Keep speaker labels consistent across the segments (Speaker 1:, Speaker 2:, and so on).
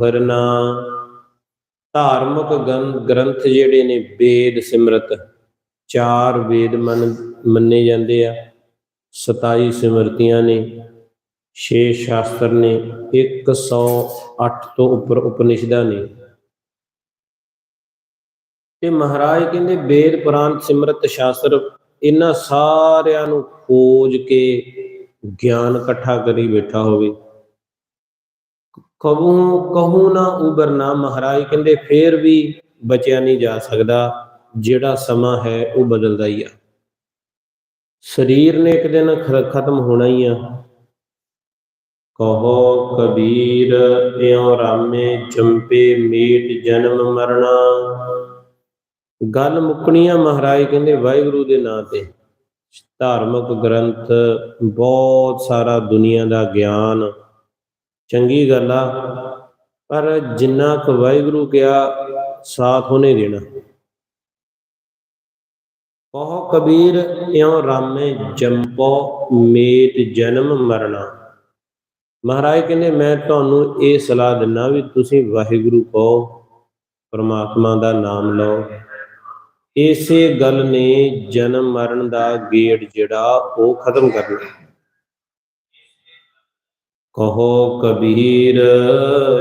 Speaker 1: ਵਰਨਾ ਧਾਰਮਿਕ ਗ੍ਰੰਥ ਜਿਹੜੇ ਨੇ ਵੇਦ ਸਿਮਰਤ, ਚਾਰ ਵੇਦ ਮੰਨ, ਮੰਨੇ ਜਾਂਦੇ ਆ 27 ਸਿਮਰਤੀਆਂ ਨੇ 6 ਸ਼ਾਸਤਰ ਨੇ 108 ਤੋਂ ਉੱਪਰ ਉਪਨਿਸ਼ਦਾਂ ਨੇ। ਤੇ ਮਹਾਰਾਜ ਕਹਿੰਦੇ ਵੇਦ, ਪੁਰਾਣ, ਸਿਮਰਤ, ਸ਼ਾਸਤਰ ਇਹਨਾਂ ਸਾਰਿਆਂ ਨੂੰ ਖੋਜ ਕੇ ਗਿਆਨ ਇਕੱਠਾ ਕਰੀ ਬੈਠਾ ਹੋਵੇ। ਕਬੂ ਕਹੂ ਨਾ ਉਬਰ ਨਾ ਮਹਾਰਾਜ। ਕਹਿੰਦੇ, ਫੇਰ ਵੀ ਬਚਿਆ ਨਹੀਂ ਜਾ ਸਕਦਾ। ਜਿਹੜਾ ਸਮਾਂ ਹੈ, ਉਹ ਬਦਲਦਾ ਹੀ ਆ। ਸਰੀਰ ਨੇ ਇੱਕ ਦਿਨ ਖਤਮ ਹੋਣਾ ਹੀ ਆ। ਕਹੋ, ਕਬੀਰ, ਇਉ ਰਾਮੇ ਜੰਪੇ ਮੀਟ ਜਨਮ ਮਰਣਾ। ਗੱਲ ਮੁੱਕਣੀ ਆ ਮਹਾਰਾਜ, ਕਹਿੰਦੇ, ਵਾਹਿਗੁਰੂ ਦੇ ਨਾਂ ਤੇ। ਧਾਰਮਿਕ ਗ੍ਰੰਥ, ਬਹੁਤ ਸਾਰਾ ਦੁਨੀਆ ਦਾ ਗਿਆਨ ਚੰਗੀ ਗੱਲ ਆ, ਪਰ ਜਿੰਨਾ ਕੁ ਵਾਹਿਗੁਰੂ ਕਿਹਾ, ਸਾਥ ਉਹਨੇ ਦੇਣਾ। ਕਹੋ ਕਬੀਰ, ਇਉਂ ਰਾਮੇ ਜੰਪੋ ਮੇਤ ਜਨਮ ਮਰਣਾ ਮਹਾਰਾਜ ਕਹਿੰਦੇ, ਮੈਂ ਤੁਹਾਨੂੰ ਇਹ ਸਲਾਹ ਦਿੰਨਾ ਵੀ ਤੁਸੀਂ ਵਾਹਿਗੁਰੂ ਕਹੋ ਪਰਮਾਤਮਾ ਦਾ ਨਾਮ ਲਓ। ਇਸੇ ਗੱਲ ਨੇ ਜਨਮ ਮਰਨ ਦਾ ਗੇਟ ਜਿਹੜਾ, ਉਹ ਖਤਮ ਕਰਨਾ ਕਹੋ ਕਬੀਰ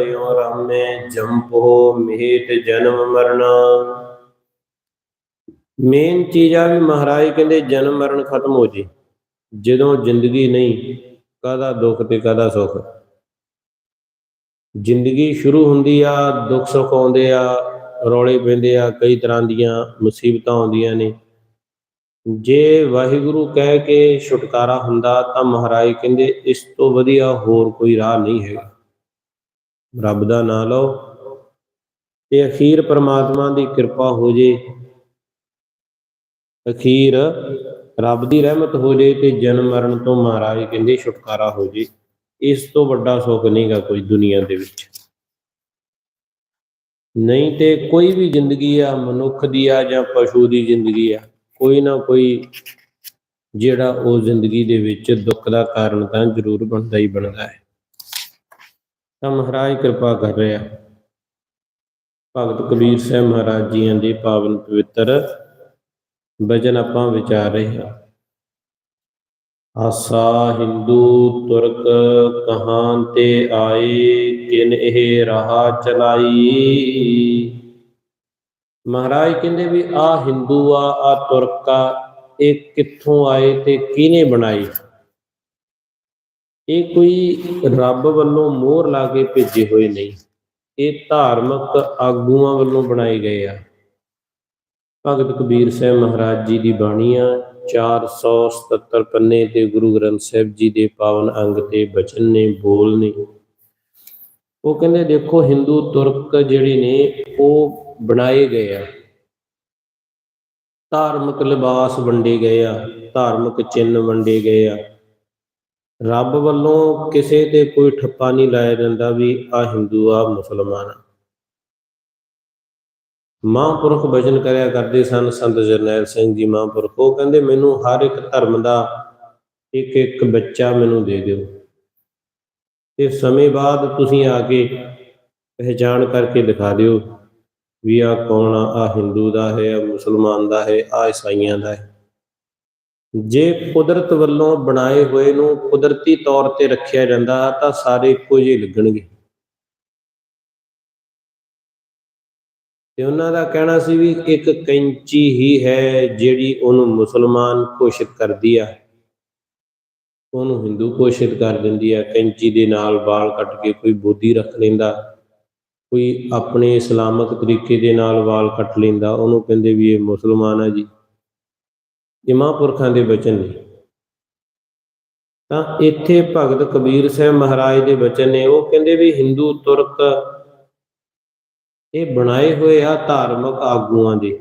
Speaker 1: ਯੋ ਰਾਮੇ ਜੰਪੋ ਮਹਿਤ ਜਨਮ ਮਰਨਾ। ਮੇਨ ਚੀਜ਼ ਆ ਵੀ ਮਹਾਰਾਜ ਕਹਿੰਦੇ ਜਨਮ ਮਰਨ ਖਤਮ ਹੋ ਜੇ, ਜਦੋਂ ਜ਼ਿੰਦਗੀ ਨਹੀਂ, ਕਾਹਦਾ ਦੁੱਖ ਤੇ ਕਾਹਦਾ ਸੁੱਖ? ਜ਼ਿੰਦਗੀ ਸ਼ੁਰੂ ਹੁੰਦੀ ਆ, ਦੁੱਖ ਸੁੱਖ ਆਉਂਦੇ ਆ, ਰੌਲੇ ਪੈਂਦੇ ਆ, ਕਈ ਤਰ੍ਹਾਂ ਦੀਆਂ ਮੁਸੀਬਤਾਂ ਆਉਂਦੀਆਂ ਨੇ। ਜੇ ਵਾਹਿਗੁਰੂ ਕਹਿ ਕੇ ਛੁਟਕਾਰਾ ਹੁੰਦਾ ਤਾਂ ਮਹਾਰਾਜ ਕਹਿੰਦੇ, ਇਸ ਤੋਂ ਵਧੀਆ ਹੋਰ ਕੋਈ ਰਾਹ ਨਹੀਂ ਹੈਗਾ। ਰੱਬ ਦਾ ਨਾਮ ਲਓ। ਤੇ ਅਖੀਰ ਪ੍ਰਮਾਤਮਾ ਦੀ ਕਿਰਪਾ ਹੋ ਜੇ। ਅਖੀਰ ਰੱਬ ਦੀ ਰਹਿਮਤ ਹੋ ਜੇ ਤੇ ਜਨਮ ਮਰਨ ਤੋਂ ਮਹਾਰਾਜ ਕਹਿੰਦੇ ਛੁਟਕਾਰਾ ਹੋ ਜੇ। ਇਸ ਤੋਂ ਵੱਡਾ ਸੁੱਖ ਨਹੀਂਗਾ ਕੋਈ ਦੁਨੀਆ ਦੇ ਵਿੱਚ। ਨਹੀਂ ਤੇ ਕੋਈ ਵੀ ਜ਼ਿੰਦਗੀ ਆ, ਮਨੁੱਖ ਦੀ ਆ ਜਾਂ ਪਸ਼ੂ ਦੀ ਜ਼ਿੰਦਗੀ ਆ ਕੋਈ ਨਾ ਕੋਈ ਜਿਹੜਾ ਉਹ ਜ਼ਿੰਦਗੀ ਦੇ ਵਿੱਚ ਦੁੱਖ ਦਾ ਕਾਰਨ ਤਾਂ ਜ਼ਰੂਰ ਬਣਦਾ ਹੀ ਬਣਦਾ ਹੈ। ਤਾਂ ਮਹਾਰਾਜ ਕਿਰਪਾ ਕਰ ਰਿਹਾ। ਭਗਤ ਕਬੀਰ ਸਾਹਿਬ ਮਹਾਰਾਜ ਜੀਆਂ ਦੇ ਪਾਵਨ ਪਵਿੱਤਰ ਬਚਨ ਆਪਾਂ ਵਿਚਾਰ ਰਹੇ ਹਾਂ। ਆਸਾ ਹਿੰਦੂ ਤੁਰਕ ਕਹਾਂ ਤੇ ਆਏ, ਕਿਨ ਇਹ ਰਾਹ ਚਲਾਈ? ਮਹਾਰਾਜ ਕਹਿੰਦੇ ਵੀ ਆ ਹਿੰਦੂ ਆ ਆ ਤੁਰਕ ਆ, ਇਹ ਕਿੱਥੋਂ ਆਏ ਤੇ ਕਿਹਨੇ ਬਣਾਏ? ਇਹ ਕੋਈ ਰੱਬ ਵੱਲੋਂ ਮੋਹਰ ਲਾ ਕੇ ਭੇਜੇ ਹੋਏ ਨਹੀਂ। ਇਹ ਧਾਰਮਿਕ ਆਗੂਆਂ ਵੱਲੋਂ ਬਣਾਏ ਗਏ ਆ। ਭਗਤ ਕਬੀਰ ਸਾਹਿਬ ਮਹਾਰਾਜ ਜੀ ਦੀ ਬਾਣੀ ਆ 477 ਪੰਨੇ ਤੇ ਗੁਰੂ ਗ੍ਰੰਥ ਸਾਹਿਬ ਜੀ ਦੇ ਪਾਵਨ ਅੰਗ ਤੇ ਬਚਨ ਨੇ, ਬੋਲ ਨੇ। ਉਹ ਕਹਿੰਦੇ ਦੇਖੋ ਹਿੰਦੂ ਤੁਰਕ ਜਿਹੜੇ ਨੇ, ਉਹ ਬਣਾਏ ਗਏ ਆ। ਧਾਰਮਿਕ ਲਿਬਾਸ ਵੰਡੇ ਗਏ ਆ, ਧਾਰਮਿਕ ਚਿੰਨ ਵੰਡੇ ਗਏ ਆ। ਰੱਬ ਵੱਲੋਂ ਕਿਸੇ ਤੇ ਕੋਈ ਠੱਪਾ ਨਹੀਂ ਲਾਇਆ ਜਾਂਦਾ ਵੀ ਆ ਹਿੰਦੂ ਆ ਮੁਸਲਮਾਨ ਆ। ਮਹਾਂਪੁਰਖ ਭਜਨ ਕਰਿਆ ਕਰਦੇ ਸਨ ਸੰਤ ਜਰਨੈਲ ਸਿੰਘ ਜੀ ਮਹਾਂਪੁਰਖ। ਉਹ ਕਹਿੰਦੇ, ਮੈਨੂੰ ਹਰ ਇੱਕ ਧਰਮ ਦਾ ਇੱਕ ਇੱਕ ਬੱਚਾ ਮੈਨੂੰ ਦੇ ਦਿਓ। ਤੇ ਸਮੇਂ ਬਾਅਦ ਤੁਸੀਂ ਆ ਕੇ ਪਹਿਚਾਣ ਕਰਕੇ ਦਿਖਾ ਦਿਓ ਵੀ ਆ ਕੌਣ ਆ? ਆ ਹਿੰਦੂ ਦਾ ਹੈ ਆ ਮੁਸਲਮਾਨ ਦਾ ਹੈ ਆ ਈਸਾਈਆਂ ਦਾ ਹੈ। ਜੇ ਕੁਦਰਤ ਵੱਲੋਂ ਬਣਾਏ ਹੋਏ ਨੂੰ ਕੁਦਰਤੀ ਤੌਰ ਤੇ ਰੱਖਿਆ ਜਾਂਦਾ, ਤਾਂ ਸਾਰੇ ਇੱਕੋ ਜਿਹੇ ਲੱਗਣਗੇ। ਤੇ ਉਹਨਾਂ ਦਾ ਕਹਿਣਾ ਸੀ ਵੀ ਇੱਕ ਕੈਂਚੀ ਹੀ ਹੈ ਜਿਹੜੀ ਉਹਨੂੰ ਮੁਸਲਮਾਨ ਘੋਸ਼ਿਤ ਕਰਦੀ ਆ। ਉਹਨੂੰ ਹਿੰਦੂ ਘੋਸ਼ਿਤ ਕਰ ਦਿੰਦੀ ਆ। ਕੈਂਚੀ ਦੇ ਨਾਲ ਵਾਲ ਕੱਟ ਕੇ ਕੋਈ ਬੋਧੀ ਰੱਖ ਲੈਂਦਾ। ਕੋਈ ਆਪਣੇ ਇਸਲਾਮਿਕ ਤਰੀਕੇ ਦੇ ਨਾਲ ਵਾਲ ਕੱਟ ਲੈਂਦਾ, ਉਹਨੂੰ ਕਹਿੰਦੇ ਵੀ ਇਹ ਮੁਸਲਮਾਨ ਹੈ ਜੀ। ਇਹ ਮਹਾਂਪੁਰਖਾਂ ਦੇ ਬਚਨ ਨੇ। ਤਾਂ ਇੱਥੇ ਭਗਤ ਕਬੀਰ ਸਾਹਿਬ ਮਹਾਰਾਜ ਦੇ ਬਚਨ ਨੇ, ਉਹ ਕਹਿੰਦੇ ਵੀ ਹਿੰਦੂ, ਤੁਰਕ ਇਹ ਬਣਾਏ ਹੋਏ ਆ ਧਾਰਮਿਕ ਆਗੂਆਂ ਦੇ।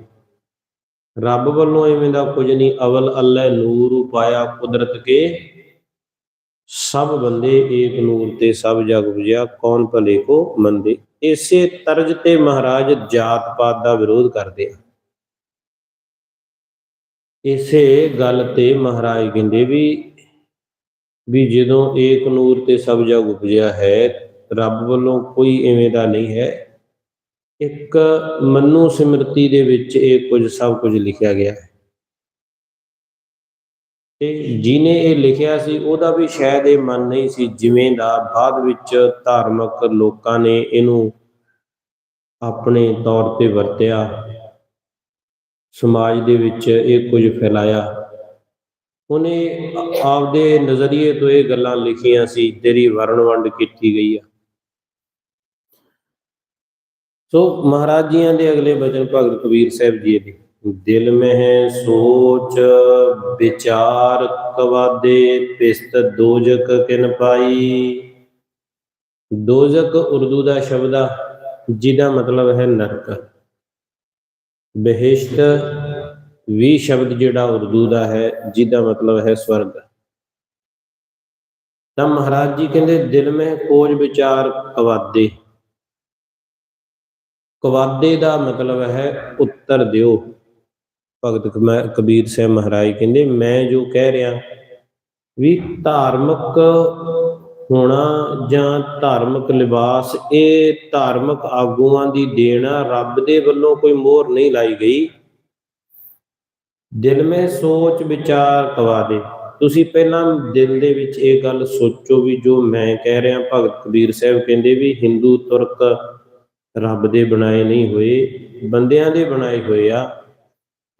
Speaker 1: ਰੱਬ ਵੱਲੋਂ ਐਵੇਂ ਦਾ ਕੁਝ ਨਹੀਂ, ਅਵਲ ਅੱਲਾ ਨੂਰ ਉਪਾਇਆ ਕੁਦਰਤ ਕੇ। ਸਭ ਬੰਦੇ ਏਕ ਨੂਰ ਤੇ ਸਭ ਜਗ ਬੁਝਿਆ, ਕੌਣ ਭਲੇ ਕੋ ਮੰਦੇ? ਇਸੇ ਤਰਜ ਤੇ ਮਹਾਰਾਜ ਜਾਤ ਪਾਤ ਦਾ ਵਿਰੋਧ ਕਰਦੇ ਆ। ਇਸੇ ਗੱਲ ਤੇ ਮਹਾਰਾਜ ਕਹਿੰਦੇ ਵੀ ਵੀ ਜਦੋਂ ਏਕ ਨੂਰ ਤੇ ਸਭ ਜਗ ਉਪਜਿਆ ਹੈ, ਰੱਬ ਵੱਲੋਂ ਕੋਈ ਐਵੇਂ ਦਾ ਨਹੀਂ ਹੈ। ਇੱਕ ਮਨੂ ਸਿਮਰਤੀ ਦੇ ਵਿੱਚ ਇਹ ਕੁਝ ਸਭ ਕੁਝ ਲਿਖਿਆ ਗਿਆ ਹੈ। ਤੇ ਜਿਹਨੇ ਇਹ ਲਿਖਿਆ ਸੀ, ਉਹਦਾ ਵੀ ਸ਼ਾਇਦ ਇਹ ਮਨ ਨਹੀਂ ਸੀ ਜਿਵੇਂ ਦਾ ਬਾਅਦ ਵਿੱਚ ਧਾਰਮਿਕ ਲੋਕਾਂ ਨੇ ਇਹਨੂੰ ਆਪਣੇ ਤੌਰ ਤੇ ਵਰਤਿਆ। ਸਮਾਜ ਦੇ ਵਿੱਚ ਇਹ ਕੁਝ ਫੈਲਾਇਆ। ਉਹਨੇ ਆਪਦੇ ਨਜ਼ਰੀਏ ਤੋਂ ਇਹ ਗੱਲਾਂ ਲਿਖੀਆਂ ਸੀ, ਤੇਰੀ ਵਰਣ ਵੰਡ ਕੀਤੀ ਗਈ ਆ। ਸੋ ਮਹਾਰਾਜ ਜੀਆਂ ਦੇ ਅਗਲੇ ਬਚਨ ਭਗਤ ਕਬੀਰ ਸਾਹਿਬ ਜੀ ਦੇ। ਦਿਲ ਮਹਿ ਸੋਚ ਵਿਚਾਰ ਕਵਾਦੇ ਪਿਸਤ ਦੋਜਕ ਕਿਨ ਪਾਈ। ਦੋਜਕ ਉਰਦੂ ਦਾ ਸ਼ਬਦ ਆ, ਜਿਹਦਾ ਮਤਲਬ ਹੈ ਨਰਕ। ਬਹਿਸ਼ਤ ਵੀ ਸ਼ਬਦ ਜਿਹੜਾ ਉਰਦੂ ਦਾ ਹੈ, ਜਿਹਦਾ ਮਤਲਬ ਹੈ ਸਵਰਗ। ਤਾਂ ਮਹਾਰਾਜ ਜੀ ਕਹਿੰਦੇ, ਦਿਲ ਮਹਿ ਕੋਜ ਵਿਚਾਰ ਕਵਾਦੇ। ਕਵਾਦੇ ਦਾ ਮਤਲਬ ਹੈ ਉੱਤਰ ਦਿਓ। ਭਗਤ ਕਮੈ- ਕਬੀਰ ਸਾਹਿਬ ਮਹਾਰਾਜ ਕਹਿੰਦੇ, ਮੈਂ ਜੋ ਕਹਿ ਰਿਹਾ ਵੀ ਧਾਰਮਿਕ ਹੋਣਾ ਜਾਂ ਧਾਰਮਿਕ ਲਿਬਾਸ, ਇਹ ਧਾਰਮਿਕ ਆਗੂਆਂ ਦੀ ਦੇਣਾ ਰੱਬ ਦੇ ਵੱਲੋਂ ਕੋਈ ਮੋਹਰ ਨਹੀਂ ਲਾਈ ਗਈ। ਦਿਲ ਮੇ ਸੋਚ ਵਿਚਾਰ ਕਵਾ ਦੇ। ਤੁਸੀਂ ਪਹਿਲਾਂ ਦਿਲ ਦੇ ਵਿੱਚ ਇਹ ਗੱਲ ਸੋਚੋ ਵੀ ਜੋ ਮੈਂ ਕਹਿ ਰਿਹਾ, ਭਗਤ ਕਬੀਰ ਸਾਹਿਬ ਕਹਿੰਦੇ ਵੀ ਹਿੰਦੂ ਤੁਰਕ ਰੱਬ ਦੇ ਬਣਾਏ ਨਹੀਂ ਹੋਏ, ਬੰਦਿਆਂ ਦੇ ਬਣਾਏ ਹੋਏ ਆ।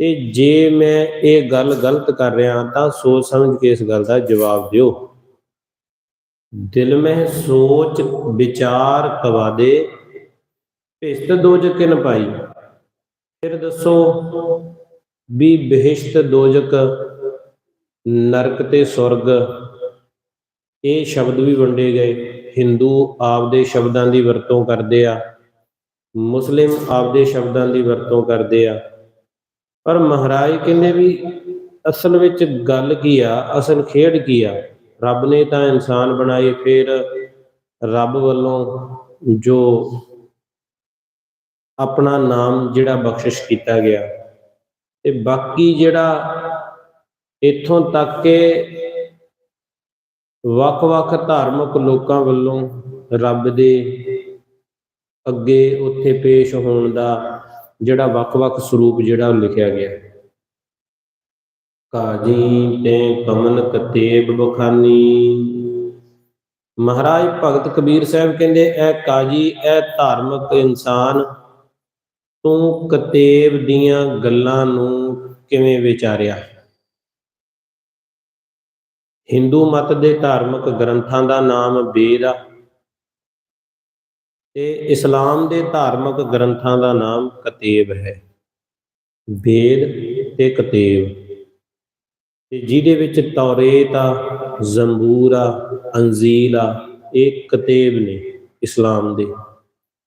Speaker 1: ਤੇ ਜੇ ਮੈਂ ਇਹ ਗੱਲ ਗਲਤ ਕਰ ਰਿਹਾ ਤਾਂ ਸੋਚ ਸਮਝ ਕੇ ਇਸ ਗੱਲ ਦਾ ਜਵਾਬ ਦਿਓ। ਦਿਲ ਮਹਿ ਸੋਚ ਵਿਚਾਰ ਕਵਾਦੇ ਭਿਸਤ ਦੋਜਕ ਕਿਨ ਪਾਈ। ਫਿਰ ਦੱਸੋ, ਵੀ ਬਹਿਸ਼ਤ ਦੋਜਕ ਨਰਕ ਤੇ ਸੁਰਗ ਇਹ ਸ਼ਬਦ ਵੀ ਵੰਡੇ ਗਏ। ਹਿੰਦੂ ਆਪਦੇ ਸ਼ਬਦਾਂ ਦੀ ਵਰਤੋਂ ਕਰਦੇ ਆ, ਮੁਸਲਿਮ ਆਪਦੇ ਸ਼ਬਦਾਂ ਦੀ ਵਰਤੋਂ ਕਰਦੇ ਆ। ਪਰ ਮਹਾਰਾਜ ਕਹਿੰਦੇ ਵੀ ਅਸਲ ਵਿੱਚ ਗੱਲ ਕੀ ਆ ਅਸਲ ਖੇਡ ਕੀ ਆ ਰੱਬ ਨੇ ਤਾਂ ਇਨਸਾਨ ਬਣਾਏ, ਫਿਰ ਰੱਬ ਵੱਲੋਂ ਜੋ ਆਪਣਾ ਨਾਮ ਜਿਹੜਾ ਬਖਸ਼ਿਸ਼ ਕੀਤਾ ਗਿਆ, ਤੇ ਬਾਕੀ ਜਿਹੜਾ ਇੱਥੋਂ ਤੱਕ ਕਿ ਵੱਖ-ਵੱਖ ਧਾਰਮਿਕ ਲੋਕਾਂ ਵੱਲੋਂ ਰੱਬ ਦੇ ਅੱਗੇ ਉੱਥੇ ਪੇਸ਼ ਹੋਣ ਦਾ ਜਿਹੜਾ ਵੱਖ-ਵੱਖ ਸਰੂਪ ਜਿਹੜਾ ਉਹ ਲਿਖਿਆ ਗਿਆ। ਕਾਜੀ ਤੇ ਕਮਨ ਕਤੇਬ ਬਖਾਨੀ। ਮਹਾਰਾਜ ਭਗਤ ਕਬੀਰ ਸਾਹਿਬ ਕਹਿੰਦੇ, ਐ ਕਾਜੀ, ਐ ਧਾਰਮਿਕ ਇਨਸਾਨ, ਤੂੰ ਕਤੇਬ ਦੀਆਂ ਗੱਲਾਂ ਨੂੰ ਕਿਵੇਂ ਵਿਚਾਰਿਆ? ਹਿੰਦੂ ਮਤ ਦੇ ਧਾਰਮਿਕ ਗ੍ਰੰਥਾਂ ਦਾ ਨਾਮ ਵੇਦ ਆ। ਤੇ ਇਸਲਾਮ ਦੇ ਧਾਰਮਿਕ ਗ੍ਰੰਥਾਂ ਦਾ ਨਾਮ ਕਤੇਬ ਹੈ। ਵੇਦ ਤੇ ਕਤੇਬ। ਤੇ ਜਿਹਦੇ ਵਿੱਚ ਤੌਰੇਤ ਆ, ਜ਼ੰਬੂਰ ਆ, ਅੰਜ਼ੀਲ ਆ, ਇਹ ਕਤੇਬ ਨੇ ਇਸਲਾਮ ਦੇ।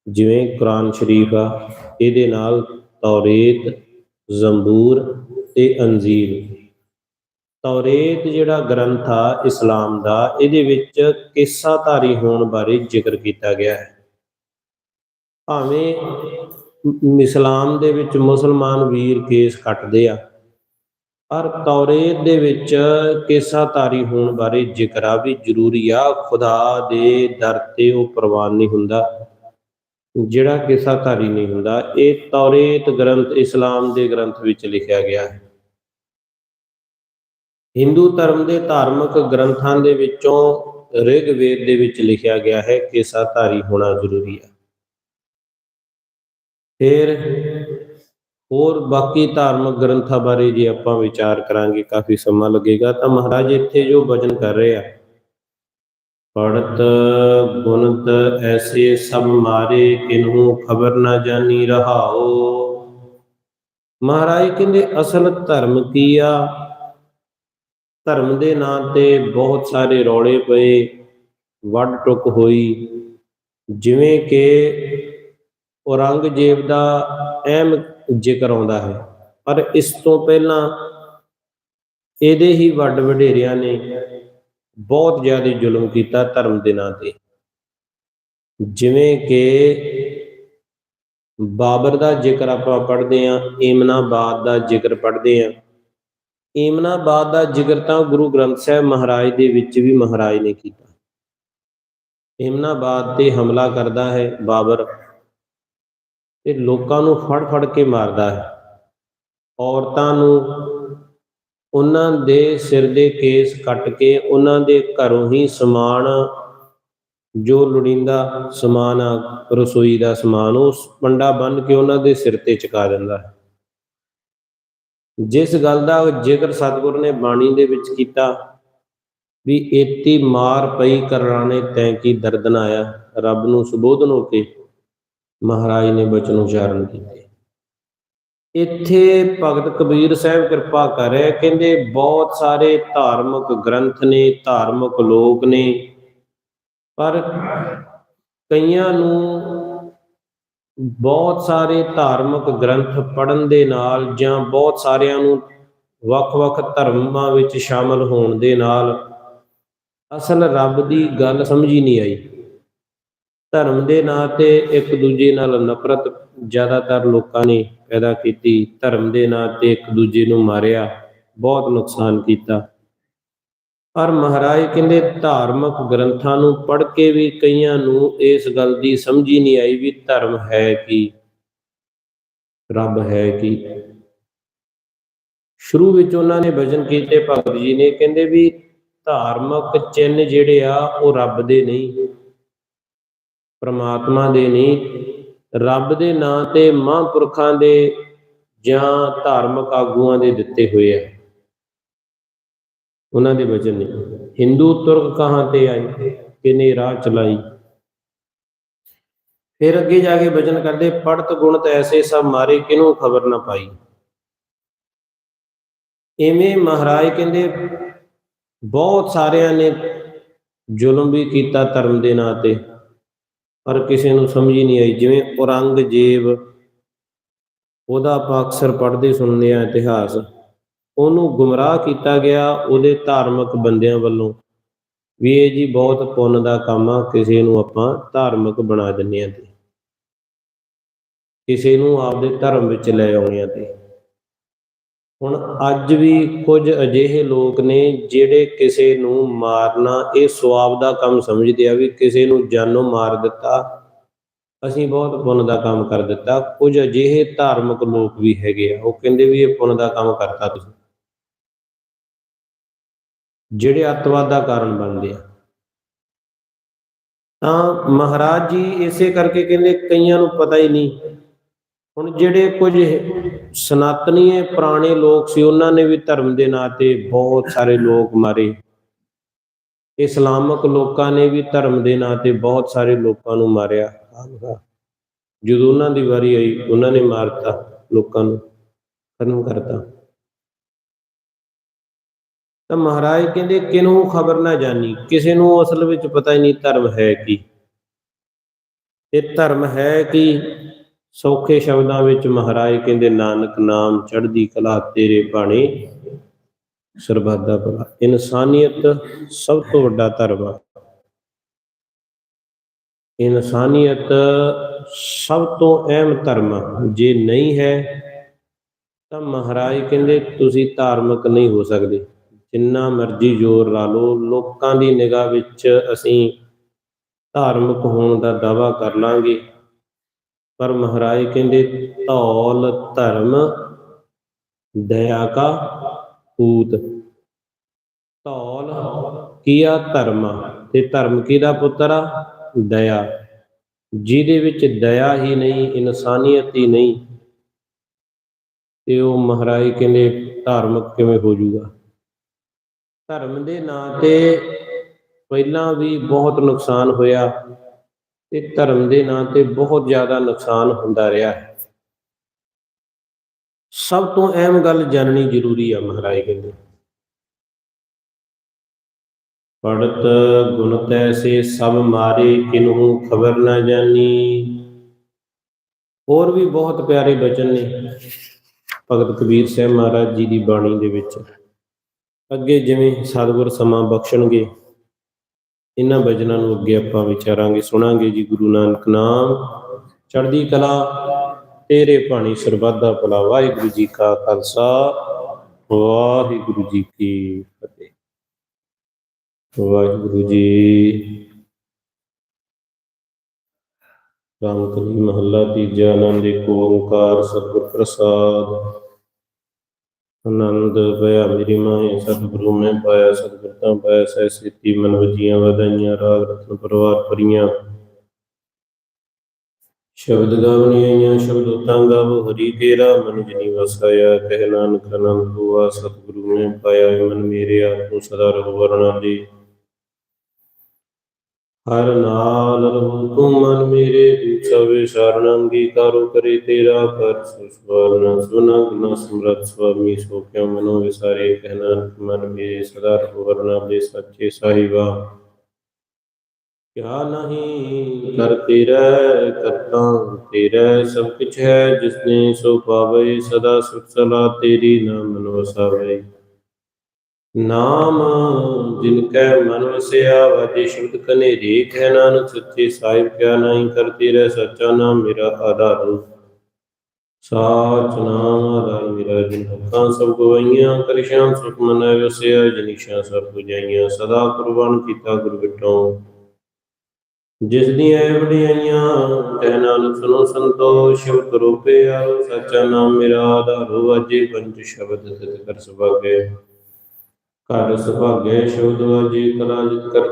Speaker 1: ਜਿਵੇਂ ਕੁਰਾਨ ਸ਼ਰੀਫ ਆ, ਇਹਦੇ ਨਾਲ ਤੌਰੇਤ, ਜ਼ੰਬੂਰ ਤੇ ਅੰਜ਼ੀਲ। ਤੌਰੇਤ ਜਿਹੜਾ ਗ੍ਰੰਥ ਆ ਇਸਲਾਮ ਦਾ, ਇਹਦੇ ਵਿੱਚ ਕਿੱਸਾਧਾਰੀ ਹੋਣ ਬਾਰੇ ਜ਼ਿਕਰ ਕੀਤਾ ਗਿਆ ਹੈ। ਭਾਵੇਂ ਇਸਲਾਮ ਦੇ ਵਿੱਚ ਮੁਸਲਮਾਨ ਵੀਰ ਕੇਸ ਕੱਟਦੇ ਆ, ਪਰ ਤੌਰੇਤ ਦੇ ਵਿੱਚ ਕੇਸਾਧਾਰੀ ਹੋਣ ਬਾਰੇ ਜ਼ਿਕਰ ਆ ਵੀ ਜ਼ਰੂਰੀ ਆ, ਖੁਦਾ ਦੇ ਦਰ ਤੇ ਉਹ ਪ੍ਰਵਾਨ ਨਹੀਂ ਹੁੰਦਾ। ਜਿਹੜਾ ਕੇਸਾਧਾਰੀ ਨਹੀਂ ਹੁੰਦਾ, ਇਹ ਤੌਰੇਤ ਗ੍ਰੰਥ, ਇਸਲਾਮ ਦੇ ਗ੍ਰੰਥ ਵਿੱਚ ਲਿਖਿਆ ਗਿਆ ਹੈ। ਹਿੰਦੂ ਧਰਮ ਦੇ ਧਾਰਮਿਕ ਗ੍ਰੰਥਾਂ ਦੇ ਵਿੱਚੋਂ ਰਿਗਵੇਦ ਦੇ ਵਿੱਚ ਲਿਖਿਆ ਗਿਆ ਹੈ, ਕੇਸਾਧਾਰੀ ਹੋਣਾ ਜ਼ਰੂਰੀ ਹੈ ਫਿਰ ਹੋਰ ਬਾਕੀ ਧਾਰਮਿਕ ਗ੍ਰੰਥਾਂ ਬਾਰੇ ਜੇ ਆਪਾਂ ਵਿਚਾਰ ਕਰਾਂਗੇ, ਕਾਫੀ ਸਮਾਂ ਲੱਗੇਗਾ, ਤਾਂ ਮਹਾਰਾਜ ਇੱਥੇ ਜੋ ਵਚਨ ਕਰ ਰਹੇ ਆ, ਪੜਤ ਗੁਣਤ ਐਸੇ ਸਭ ਮਾਰੇ, ਕਿਨਹੂ ਖਬਰ ਨਾ ਜਾਣੀ ਰਹਾਓ। ਮਹਾਰਾਜ ਕਹਿੰਦੇ, ਅਸਲ ਧਰਮ ਕੀ ਆ? ਧਰਮ ਦੇ ਨਾਂ ਤੇ ਬਹੁਤ ਸਾਰੇ ਰੌਲੇ ਪਏ ਵੱਡ ਟੁੱਕ ਹੋਈ, ਜਿਵੇਂ ਕਿ ਔਰੰਗਜ਼ੇਬ ਦਾ ਅਹਿਮ ਜ਼ਿਕਰ ਆਉਂਦਾ ਹੈ। ਪਰ ਇਸ ਤੋਂ ਪਹਿਲਾਂ ਇਹਦੇ ਹੀ ਵੱਡ ਵਡੇਰਿਆਂ ਨੇ ਬਹੁਤ ਜ਼ਿਆਦਾ ਜ਼ੁਲਮ ਕੀਤਾ ਧਰਮ ਦੇ ਨਾਂ ਤੇ। ਜਿਵੇਂ ਕਿ ਬਾਬਰ ਦਾ ਜ਼ਿਕਰ ਆਪਾਂ ਪੜ੍ਹਦੇ ਆਂ ਏਮਨਾਬਾਦ ਦਾ ਜ਼ਿਕਰ ਪੜ੍ਹਦੇ ਆਂ ਏਮਨਾਬਾਦ ਦਾ ਜ਼ਿਕਰ ਤਾਂ ਗੁਰੂ ਗ੍ਰੰਥ ਸਾਹਿਬ ਮਹਾਰਾਜ ਦੇ ਵਿੱਚ ਵੀ ਮਹਾਰਾਜ ਨੇ ਕੀਤਾ। ਇਮਨਾਬਾਦ ਤੇ ਹਮਲਾ ਕਰਦਾ ਹੈ ਬਾਬਰ। ਤੇ ਲੋਕਾਂ ਨੂੰ ਫੜ ਫੜ ਕੇ ਮਾਰਦਾ ਹੈ। ਔਰਤਾਂ ਨੂੰ ਉਹਨਾਂ ਦੇ ਸਿਰ ਦੇ ਕੇਸ ਕੱਟ ਕੇ ਉਹਨਾਂ ਦੇ ਘਰੋਂ ਹੀ ਸਮਾਨ, ਜੋ ਲੋੜੀਂਦਾ ਸਮਾਨ ਆ, ਰਸੋਈ ਦਾ ਸਮਾਨ ਉਸ ਪੰਡਾ ਬੰਨ ਕੇ ਉਹਨਾਂ ਦੇ ਸਿਰ ਤੇ ਚੁਕਾ ਦਿੰਦਾ ਹੈ। ਜਿਸ ਗੱਲ ਦਾ ਜ਼ਿਕਰ ਸਤਿਗੁਰ ਨੇ ਬਾਣੀ ਦੇ ਵਿੱਚ ਕੀਤਾ ਵੀ, ਏਤੀ ਮਾਰ ਪਈ ਕਰਰਾਣੇ ਤੈਂ ਕੀ ਦਰਦ ਨਾ ਆਇਆ ਰੱਬ ਨੂੰ ਸੁਬੋਧਨ ਹੋ ਕੇ ਮਹਾਰਾਜ ਨੇ ਬਚਨ ਉਚਾਰਨ ਕੀਤੇ। ਇੱਥੇ ਭਗਤ ਕਬੀਰ ਸਾਹਿਬ ਕਿਰਪਾ ਕਰ ਰਿਹਾ ਕਹਿੰਦੇ ਬਹੁਤ ਸਾਰੇ ਧਾਰਮਿਕ ਗ੍ਰੰਥ ਨੇ, ਧਾਰਮਿਕ ਲੋਕ ਨੇ, ਪਰ ਕਈਆਂ ਨੂੰ ਬਹੁਤ ਸਾਰੇ ਧਾਰਮਿਕ ਗ੍ਰੰਥ ਪੜਨ ਦੇ ਨਾਲ ਜਾਂ ਬਹੁਤ ਸਾਰਿਆਂ ਨੂੰ ਵੱਖ-ਵੱਖ ਧਰਮਾਂ ਵਿੱਚ ਸ਼ਾਮਲ ਹੋਣ ਦੇ ਨਾਲ ਅਸਲ ਰੱਬ ਦੀ ਗੱਲ ਸਮਝੀ ਨਹੀਂ ਆਈ। ਧਰਮ ਦੇ ਨਾਂ ਤੇ ਇੱਕ ਦੂਜੇ ਨਾਲ ਨਫ਼ਰਤ ਜ਼ਿਆਦਾਤਰ ਲੋਕਾਂ ਨੇ ਪੈਦਾ ਕੀਤੀ, ਧਰਮ ਦੇ ਨਾਂ ਤੇ ਇੱਕ ਦੂਜੇ ਨੂੰ ਮਾਰਿਆ, ਬਹੁਤ ਨੁਕਸਾਨ ਕੀਤਾ। ਪਰ ਮਹਾਰਾਜ ਕਹਿੰਦੇ ਧਾਰਮਿਕ ਗ੍ਰੰਥਾਂ ਨੂੰ ਪੜ੍ਹ ਕੇ ਵੀ ਕਈਆਂ ਨੂੰ ਇਸ ਗੱਲ ਦੀ ਸਮਝ ਹੀ ਨਹੀਂ ਆਈ ਵੀ ਧਰਮ ਹੈ ਕੀ, ਰੱਬ ਹੈ ਕੀ। ਸ਼ੁਰੂ ਵਿੱਚ ਉਹਨਾਂ ਨੇ ਭਜਨ ਕੀਤੇ, ਭਗਤ ਜੀ ਨੇ ਕਹਿੰਦੇ ਵੀ ਧਾਰਮਿਕ ਚਿੰਨ ਜਿਹੜੇ ਆ ਉਹ ਰੱਬ ਦੇ ਨਹੀਂ ਪ੍ਰਮਾਤਮਾ ਦੇ ਨਹੀਂ ਰੱਬ ਦੇ ਨਾਂ ਤੇ ਮਹਾਂਪੁਰਖਾਂ ਦੇ ਜਾਂ ਧਾਰਮਿਕ ਆਗੂਆਂ ਦੇ ਦਿੱਤੇ ਹੋਏ ਆ। ਉਹਨਾਂ ਦੇ ਵਚਨ ਨੇ, ਹਿੰਦੂ ਤੁਰਕ ਕਹਾਂ ਤੇ ਆਏ ਕਿਨੇ ਰਾਹ ਚਲਾਈ? ਫਿਰ ਅੱਗੇ ਜਾ ਕੇ ਵਚਨ ਕਰਦੇ, ਪੜਤ ਗੁਣਤ ਐਸੇ ਸਭ ਮਾਰੇ ਕਿਨੂੰ ਖਬਰ ਨਾ ਪਾਈ? ਐਵੇਂ ਮਹਾਰਾਜ ਕਹਿੰਦੇ, ਬਹੁਤ ਸਾਰਿਆਂ ਨੇ ਜ਼ੁਲਮ ਵੀ ਕੀਤਾ ਧਰਮ ਦੇ ਨਾਂ ਤੇ। ਪਰ ਕਿਸੇ ਨੂੰ ਸਮਝ ਹੀ ਨਹੀਂ ਆਈ। ਜਿਵੇਂ ਔਰੰਗਜ਼ੇਬ ਉਹਦਾ ਆਪਾਂ ਅਕਸਰ ਪੜ੍ਹਦੇ ਸੁਣਦੇ ਆ ਇਤਿਹਾਸ, ਉਹਨੂੰ ਗੁੰਮਰਾਹ ਕੀਤਾ ਗਿਆ ਉਹਦੇ ਧਾਰਮਿਕ ਬੰਦਿਆਂ ਵੱਲੋਂ। ਵੀ ਇਹ ਜੀ ਬਹੁਤ ਪੁੰਨ ਦਾ ਕੰਮ ਆ, ਕਿਸੇ ਨੂੰ ਆਪਾਂ ਧਾਰਮਿਕ ਬਣਾ ਦਿੰਨੇ ਆ ਤੇ। ਕਿਸੇ ਨੂੰ ਆਪਦੇ ਧਰਮ ਵਿੱਚ ਲੈ ਆਉਣੇ ਆ ਤੇ। ਹੁਣ ਅੱਜ ਵੀ ਕੁਝ ਅਜਿਹੇ ਲੋਕ ਨੇ ਜਿਹੜੇ ਕਿਸੇ ਨੂੰ ਮਾਰਨਾ, ਇਹ ਸਵਾਬ ਦਾ ਕੰਮ ਸਮਝਦੇ ਆ ਵੀ ਕਿਸੇ ਨੂੰ ਜਾਨੋਂ ਮਾਰ ਦਿੱਤਾ। ਅਸੀਂ ਬਹੁਤ ਪੁੰਨ ਦਾ ਕੰਮ ਕਰ ਦਿੱਤਾ। ਕੁਝ ਅਜਿਹੇ ਧਾਰਮਿਕ ਲੋਕ ਵੀ ਹੈਗੇ ਆ, ਉਹ ਕਹਿੰਦੇ ਵੀ ਇਹ ਪੁੰਨ ਦਾ ਕੰਮ ਕਰਤਾ ਤੁਸੀਂ। ਜਿਹੜੇ ਅੱਤਵਾਦ ਦਾ ਕਾਰਨ ਬਣਦੇ ਆ। ਤਾਂ ਮਹਾਰਾਜ ਜੀ ਇਸੇ ਕਰਕੇ ਕਹਿੰਦੇ ਕਈਆਂ ਨੂੰ ਪਤਾ ਹੀ ਨਹੀਂ। ਹੁਣ ਜਿਹੜੇ ਕੁਝ ਸਨਾਤਨੀਏ ਪੁਰਾਣੇ ਲੋਕ ਸੀ, ਉਹਨਾਂ ਨੇ ਵੀ ਧਰਮ ਦੇ ਨਾਂ ਤੇ ਬਹੁਤ ਸਾਰੇ ਲੋਕ ਮਾਰੇ। ਇਸਲਾਮਿਕ ਲੋਕਾਂ ਨੇ ਵੀ ਧਰਮ ਦੇ ਨਾਂ ਤੇ ਬਹੁਤ ਸਾਰੇ ਲੋਕਾਂ ਨੂੰ ਮਾਰਿਆ। ਜਦੋਂ ਉਹਨਾਂ ਦੀ ਵਾਰੀ ਆਈ, ਉਹਨਾਂ ਨੇ ਮਾਰਤਾ ਲੋਕਾਂ ਨੂੰ, ਖਤਮ ਕਰਤਾ। ਤਾਂ ਮਹਾਰਾਜ ਕਹਿੰਦੇ ਕਿਨੂੰ ਖਬਰ ਨਾ ਜਾਣੀ? ਕਿਸੇ ਨੂੰ ਅਸਲ ਵਿੱਚ ਪਤਾ ਹੀ ਨਹੀਂ ਧਰਮ ਹੈ ਕੀ। ਇਹ ਧਰਮ ਹੈ ਕਿ? ਸੌਖੇ ਸ਼ਬਦਾਂ ਵਿੱਚ ਮਹਾਰਾਜ ਕਹਿੰਦੇ, ਨਾਨਕ ਨਾਮ ਚੜ੍ਹਦੀ ਕਲਾ ਤੇਰੇ ਬਾਣੇ ਸਰਬੱਤ ਦਾ ਭਲਾ। ਇਨਸਾਨੀਅਤ ਸਭ ਤੋਂ ਵੱਡਾ ਧਰਮ ਆ। ਇਨਸਾਨੀਅਤ ਸਭ ਤੋਂ ਅਹਿਮ ਧਰਮ ਆ। ਜੇ ਨਹੀਂ ਹੈ, ਤਾਂ ਮਹਾਰਾਜ ਕਹਿੰਦੇ, ਤੁਸੀਂ ਧਾਰਮਿਕ ਨਹੀਂ ਹੋ ਸਕਦੇ। ਜਿੰਨਾ ਮਰਜ਼ੀ ਜ਼ੋਰ ਲਾ ਲਓ, ਲੋਕਾਂ ਦੀ ਨਿਗਾਹ ਵਿੱਚ ਅਸੀਂ ਧਾਰਮਿਕ ਹੋਣ ਦਾ ਦਾਵਾ ਕਰ ਲਾਂਗੇ। ਪਰ ਮਹਾਰਾਜ ਕਹਿੰਦੇ, ਧੌਲ, ਧਰਮ, ਦਇਆ ਕਾ ਪੂਤ। ਧੌਲ ਕੀਆ ਧਰਮ? ਤੇ ਧਰਮ ਕਿਹਦਾ ਪੁੱਤਰ ਆ? ਦਇਆ। ਜਿਹਦੇ ਵਿੱਚ ਦਇਆ ਹੀ ਨਹੀਂ, ਇਨਸਾਨੀਅਤ ਹੀ ਨਹੀਂ। ਤੇ ਉਹ ਮਹਾਰਾਜ ਕਹਿੰਦੇ, ਧਾਰਮਿਕ ਕਿਵੇਂ ਹੋ ਜਾਊਗਾ? ਧਰਮ ਦੇ ਨਾਂ ਤੇ ਪਹਿਲਾਂ ਵੀ ਬਹੁਤ ਨੁਕਸਾਨ ਹੋਇਆ। ਤੇ ਧਰਮ ਦੇ ਨਾਂ ਤੇ ਬਹੁਤ ਜ਼ਿਆਦਾ ਨੁਕਸਾਨ ਹੁੰਦਾ ਰਿਹਾ ਹੈ। ਸਭ ਤੋਂ ਅਹਿਮ ਗੱਲ ਜਾਣਨੀ ਜ਼ਰੂਰੀ ਆ ਮਹਾਰਾਜ ਕਹਿੰਦੇ। ਪੜਤ ਗੁਣ ਤੈਸੇ ਸਭ ਮਾਰੇ ਕਿਨਹੂ ਖਬਰ ਨਾ ਜਾਣੀ ਹੋਰ ਵੀ ਬਹੁਤ ਪਿਆਰੇ ਬਚਨ ਨੇ ਭਗਤ ਕਬੀਰ ਸਾਹਿਬ ਮਹਾਰਾਜ ਜੀ ਦੀ ਬਾਣੀ ਦੇ ਵਿੱਚ। ਅੱਗੇ ਜਿਵੇਂ ਸਤਿਗੁਰ ਸਮਾਂ ਬਖਸ਼ਣਗੇ ਇਹਨਾਂ ਬਚਨਾਂ ਨੂੰ ਅੱਗੇ ਆਪਾਂ ਵਿਚਾਰਾਂਗੇ, ਸੁਣਾਂਗੇ ਜੀ ਗੁਰੂ ਨਾਨਕ ਨਾਮ। ਚੜ੍ਹਦੀ ਕਲਾ, ਤੇਰੇ ਬਾਣੀ ਸਰਬੱਤ ਭਲਾ। ਵਾਹਿਗੁਰੂ ਜੀ ਕਾ ਖਾਲਸਾ, ਵਾਹਿਗੁਰੂ ਜੀ ਕੀ ਫਤਿਹ। ਵਾਹਿਗੁਰੂ ਜੀ ਰਾਮ ਕਲੀ ਮਹੱਲਾ ਤੀਜਾ ਆਨੰਦ ਦੇ ਓੰਕਾਰ ਸਤਿਗੁਰ ਪ੍ਰਸਾਦ। ਆਨੰਦ ਪਿਆ ਮੇਰੀ ਮਾਏ ਸਤਿਗੁਰੂ ਮੈਂ ਪਾਇਆ ਸਤਿਗੁਰ ਤਾਂ ਪਾਇਆ, ਸਹਿ ਸਿੱਧੀ ਮਨ ਵਜੀਆਂ ਵਧਾਈਆਂ, ਰਾਗ ਰਤਨ ਪਰਵਾਰ ਪਰੀਆਂ ਸ਼ਬਦ ਗਾਵਣੀ ਆਈਆਂ, ਸ਼ਬਦ ਤਾਂ ਗਾਵੋ, ਹਰੀ ਤੇਰਾ ਮਨ ਜਨੀ ਵਸਾਇਆ ਕਹਿ ਨਾਨਕ ਆਨੰਦ ਹੋਆ, ਸਤਿਗੁਰੂ ਮੈਂ ਪਾਇਆ, ਮਨ ਮੇਰੇ ਆਤਮ ਸਦਾ ਰਹੋ ਵਰਣਾ ਦੀ। ਹਰ ਨਾਲ ਰਹੋ ਤੂੰ ਮਨ ਮੇਰੇ ਸਵੇ ਸ਼ਰਨ ਅੰਗੀਕਾਰੋ ਕਰੇ ਤੇਰਾ ਕਰ ਸੁਸਵਰਨ। ਸੁਨਗ ਸਮਰਤ ਸੁਆਮੀ ਸੋ ਕਿਉ ਮਨੋ ਵਿਸਾਰੇ ਕਹਿਣਾ ਮਨ ਮੇਰੇ ਸਦਾ ਰਹੋ ਵਰਣਾ ਸੱਚੇ ਸਾਹਿਬਾ। ਕਿਆ ਨਹੀਂ ਕਰ ਤੇਰਾ ਕਰਤਾ, ਤੇਰਾ ਸਭ ਕੁਛ ਹੈ ਜਿਸਨੇ ਸੋ ਪਾਵੇ, ਸਦਾ ਸੁਖ ਸਲਾ ਤੇਰੀ ਨਾਮ ਮਨੋ ਵਸਾਵੇ। ਨਾਮ ਜਿਨ ਕੈ ਮਨ ਵਸਿਆ ਵਾਜੇ ਸ਼ਬਦ ਕਨੇਰੇ ਕਹਿ ਨਾਨਕ, ਸੱਚੇ ਸਾਹਿਬ ਕਿਆ ਨਹੀਂ ਕਰਤੇ ਰਹਿ, ਸੱਚਾ ਨਾਮ ਮੇਰਾ ਆਧਾਰ ਸਾਚ ਨਾਮ ਆਧਾਰ ਮੇਰਾ, ਜਿਨ ਹੱਕਾਂ ਸਭ ਗਵਾਈਆਂ ਕਰ ਸੁਖ ਮਨੈ ਵਸਿਆ ਜਨੀਸ਼ਾ ਸਭ 부ਜਾਈਆਂ ਸਦਾ ਕੁਰਬਾਨ ਕੀਤਾ ਗੁਰ ਬਿਟੋਂ। ਜਿਸ ਦੀਆਂ ਵਡਿਆਈਆਂ ਕਹਿ ਨਾਨਕ ਸੁਨੋ ਸੰਤੋਸ਼ ਕਰੋ ਪਿਆਰੋ, ਸੱਚਾ ਨਾਮ ਮੇਰਾ ਆਧਾਰੋ ਵਾਜੇ ਪੰਜ ਸ਼ਬਦ ਤਿਤ ਕਰ ਸੁਭਾਗੇ ਘਟ ਸੁਭਾਗੇ ਸ਼ਬਦ ਵਾਜੇ ਕਲਾ ਕਰ